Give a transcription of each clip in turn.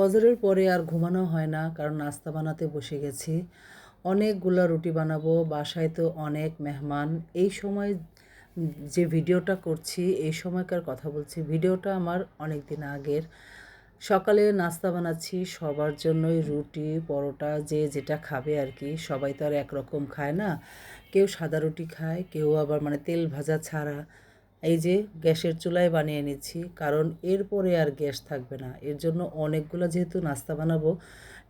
ফজরের পরে আর ঘুমানো হয় না, কারণ নাস্তা বানাতে বসে গেছি। অনেকগুলো রুটি বানাবো, বাসায় তো অনেক মেহমান। এই সময় যে ভিডিওটা করছি, এই সময়কার কথা বলছি, ভিডিওটা আমার অনেক দিন আগের। সকালে নাস্তা বানাচ্ছি, সবার জন্যই রুটি, পরোটা, যে যেটা খাবে আর কি, সবাই তো আর একরকম খায় না। কেউ সাদা রুটি খায়, কেউ আবার মানে তেল ভাজা ছাড়া। এই যে গ্যাসের চুলায় বানিয়ে নিচ্ছি, কারণ এরপরে আর গ্যাস থাকবে না। এর জন্য অনেকগুলো যেহেতু নাস্তা বানাবো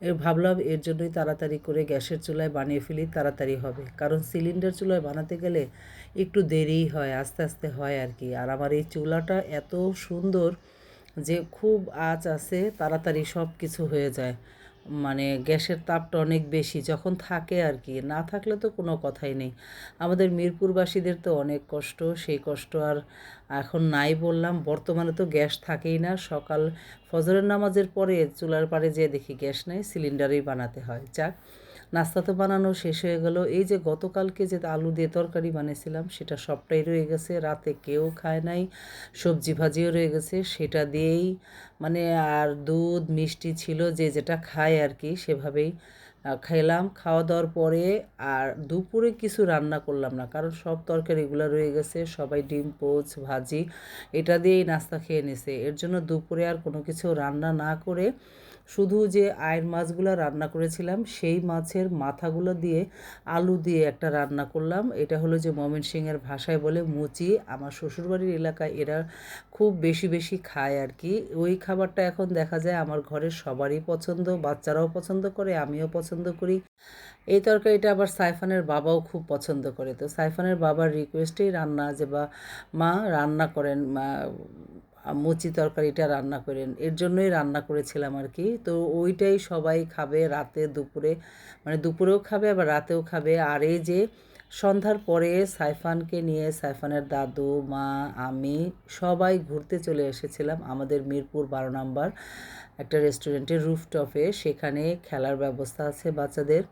এর ভাবলাম এর জন্যই তাড়াতাড়ি করে গ্যাসের চুলায় বানিয়ে ফেলি, তাড়াতাড়ি হবে। কারণ সিলিন্ডার চুলায় বানাতে গেলে একটু দেরিই হয়, আস্তে আস্তে হয় আর কি। আর আমার এই চুলাটা এত সুন্দর যে খুব আঁচ আছে, তাড়াতাড়ি সব কিছু হয়ে যায়। মানে গ্যাসের তাপটা অনেক বেশি, যখন থাকে আর কি, না থাকলে তো কোনো কথাই নেই। আমাদের মিরপুরবাসীদের তো অনেক কষ্ট, সেই কষ্ট আর এখন নাই বললাম, বর্তমানে তো গ্যাস থাকেই না। সকাল ফজরের নামাজের পরে চুলার পাড়ে যেয়ে দেখি গ্যাস নেই, সিলিন্ডারেই বানাতে হয়। যাক নাস্তা তো বানানো শেষ হয়ে গেল। এই যে গতকালকে যে আলু দিয়ে তরকারি বানিয়েছিলাম, সেটা সবটাই রয়ে গেছে। রাতে কেউ খায় নাই, সবজি ভাজিও রয়ে গেছে। সেটা দিয়েই মানে আর দুধ, মিষ্টি ছিল, যে যেটা খায় আর কি, সেভাবেই খেলাম। খাওয়া দাওয়ার পরে আর দুপুরে কিছু রান্না করলাম না, কারণ সব তরকারিগুলো রয়ে গেছে। সবাই ডিম, পোচ, ভাজি, এটা দিয়েই নাস্তা খেয়ে নিছে। এর জন্য দুপুরে আর কোনো কিছু রান্না না করে শুধু যে আয়ের মাছগুলো রান্না করেছিলাম, সেই মাছের মাথাগুলো দিয়ে আলু দিয়ে একটা রান্না করলাম। এটা হলো যে ময়মনসিংহের ভাষায় বলে মুচি। আমার শ্বশুরবাড়ির এলাকায় এরা খুব বেশি বেশি খায় আর কি। ওই খাবারটা এখন দেখা যায় আমার ঘরের সবারই পছন্দ, বাচ্চারাও পছন্দ করে, আমিও পছন্দ করি। এই তরকারিটা আবার সাইফানের বাবাও খুব পছন্দ করে। তো সাইফানের বাবার রিকোয়েস্টেই রান্না যে বা মা রান্না করেন মুচি তরকারিটা রান্না করেন। এর জন্যই রান্না করেছিলাম আর কি। তো ওইটাই সবাই খাবে রাতে দুপুরে। মানে দুপুরেও খাবে, আবার রাতেও খাবে। আর এই যে সন্ধ্যার পরে সাইফানকে নিয়ে সাইফানের দাদু, মা, আমি সবাই ঘুরতে চলে এসেছিলাম আমাদের মিরপুর বারো নাম্বার একটা রেস্টুরেন্টের রুফটপে। সেখানে খেলার ব্যবস্থা আছে বাচ্চাদের।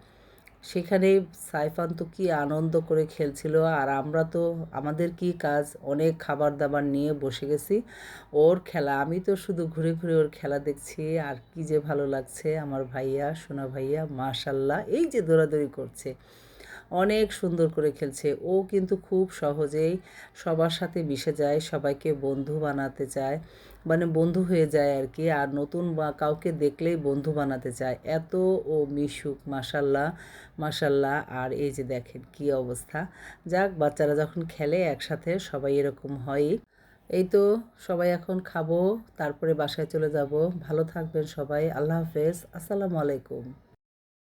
সেখানে সাইফান তো কি আনন্দ করে খেলছিল, আর আমরা তো, আমাদের কি কাজ? অনেক খাবার দাবার নিয়ে বসে গেছি, ওর খেলা। আমি তো শুধু ঘুরে ঘুরে ওর খেলা দেখছি, আর কি যে ভালো লাগছে আমার ভাইয়া, সোনা ভাইয়া, মাশাল্লাহ, এই যে দৌড়াদৌড়ি করছে। অনেক সুন্দর করে খেলছে। ও কিন্তু খুব সহজেই সবার সাথে মিশে যায়, সবাইকে বন্ধু বানাতে চায় মানে বন্ধু হয়ে যায় আর কি। আর নতুন বা কাউকে দেখলেই বন্ধু বানাতে চায়। এত ও মিশুক মাসাল্লাহ মাসাল্লাহ আর এই যে দেখেন কি অবস্থা। যাক, বাচ্চারা যখন খেলে একসাথে সবাই এরকম হয়ই এই তো সবাই এখন খাব, তারপরে বাসায় চলে যাব। ভালো থাকবেন সবাই, আল্লাহ হাফেজ। আসসালামু আলাইকুম।